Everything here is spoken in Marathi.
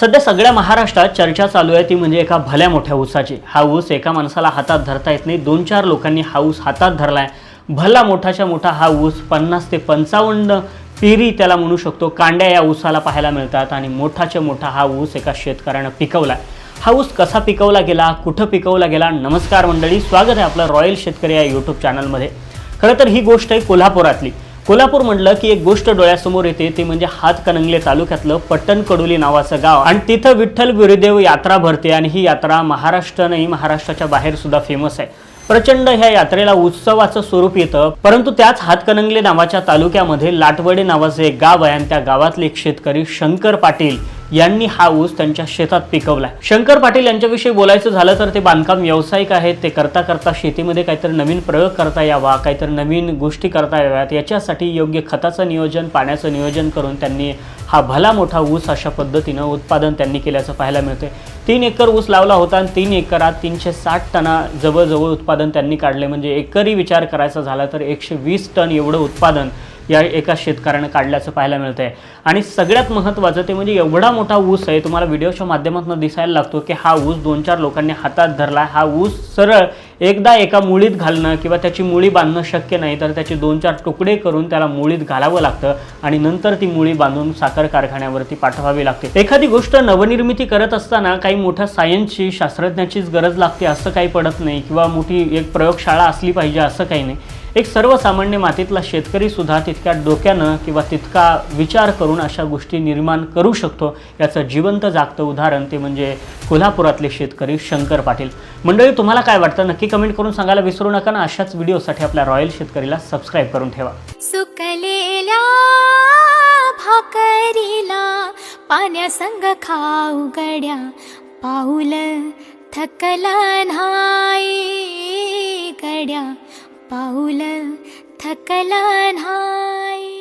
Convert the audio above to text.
सध्या सगळ्या महाराष्ट्रात चर्चा चालू आहे ती म्हणजे एका भल्या मोठ्या ऊसाची. हा ऊस एका माणसाला हातात धरता येत नाही. दोन चार लोकांनी हा ऊस हातात धरला आहे भला मोठाच्या मोठा हा ऊस पन्नास ते पंचावन्न पेरी त्याला म्हणू शकतो. कांड्या या ऊसाला पाहायला मिळतात आणि मोठाच्या मोठा हा ऊस एका शेतकऱ्यानं पिकवला हा ऊस कसा पिकवला गेला? कुठं पिकवला गेला? नमस्कार मंडळी. स्वागत आहे आपलं रॉयल शेतकरी या यूट्यूब चॅनलमध्ये खरं तर ही गोष्ट आहे कोल्हापुरातली. कोल्हापूर म्हटलं की एक गोष्ट डोळ्यासमोर येते ती म्हणजे हातकणंगले तालुक्यातलं पट्टण कडोली नावाचं गाव. आणि तिथं विठ्ठल गुरुदेव यात्रा भरते आणि ही यात्रा महाराष्ट्र नाही महाराष्ट्राच्या बाहेर सुद्धा फेमस आहे. प्रचंड ह्या यात्रेला उत्सवाचं स्वरूप येतं परंतु त्याच हातकणंगले नावाच्या तालुक्यामध्ये लाटवडे नावाचं एक गाव आहे आणि त्या गावातले एक शेतकरी शंकर पाटील यांनी हा ऊस त्यांच्या शेतात पिकवला शंकर पाटील यांच्याविषयी बोलायचं झालं तर ते बांधकाम व्यावसायिक आहेत. ते करता करता शेतीमध्ये काहीतरी नवीन प्रयोग करता यावा काहीतरी नवीन गोष्टी करता याव्यात. याच्यासाठी योग्य खताचं नियोजन पाण्याचं नियोजन करून त्यांनी हा भला मोठा ऊस अशा पद्धतीनं उत्पादन त्यांनी केल्याचं पाहायला मिळते तीन एकर ऊस लावला होता आणि तीन एकरात तीनशे साठ टना जवळजवळ उत्पादन त्यांनी काढले. म्हणजे एकरी विचार करायचा झाला तर एकशे वीस टन एवढं उत्पादन या एका शेतकऱ्यानं काढल्याचं पाहायला मिळतं आहे आणि सगळ्यात महत्त्वाचं ते म्हणजे एवढा मोठा ऊस आहे तुम्हाला व्हिडिओच्या माध्यमातून दिसायला लागतो की हा ऊस दोन चार लोकांनी हातात धरला हा ऊस सरळ एकदा एका मुळीत घालणं किंवा त्याची मुळी बांधणं शक्य नाही तर त्याचे दोन चार तुकडे करून त्याला मुळीत घालावं लागतं आणि नंतर ती मुळी बांधून साखर कारखान्यावरती पाठवावी लागते. एखादी गोष्ट नवनिर्मिती करत असताना काही मोठ्या सायन्सची शास्त्रज्ञाचीच गरज लागते असं काही पडत नाही किंवा मोठी एक प्रयोगशाळा असली पाहिजे असं काही नाही. एक सर्वसामान्य मातीतला शेतकरी सुद्धा तितक्या डोक्यानं किंवा तितका विचार करून अशा गोष्टी निर्माण करू शकतो याचं जिवंत जागतं उदाहरण ते म्हणजे कोल्हापुरातले शेतकरी शंकर पाटील. मंडळी तुम्हाला काय वाटतं? नक्की कमेंट करून सांगायला विसरू नका ना. अशाच व्हिडिओसाठी आपल्या रॉयल शेतकरीला सबस्क्राईब करून ठेवा. सुकलेल्या भाकरीला पाण्यासंग खाऊ गड्या पाऊल थकला नाही गड्या. पाऊल थकला न्हाय